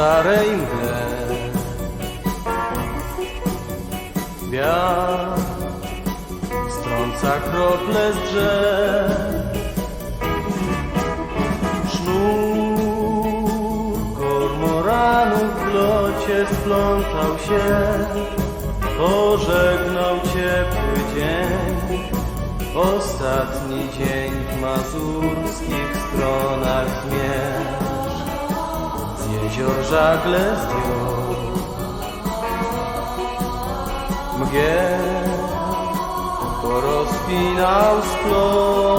szarej mgle. Wiatr strąca krople z drzew. Sznur kormoranów w locie splątał się, pożegnał ciepły dzień. Ostatni dzień w jezior żagle zdjął Mgieł porozpinał splot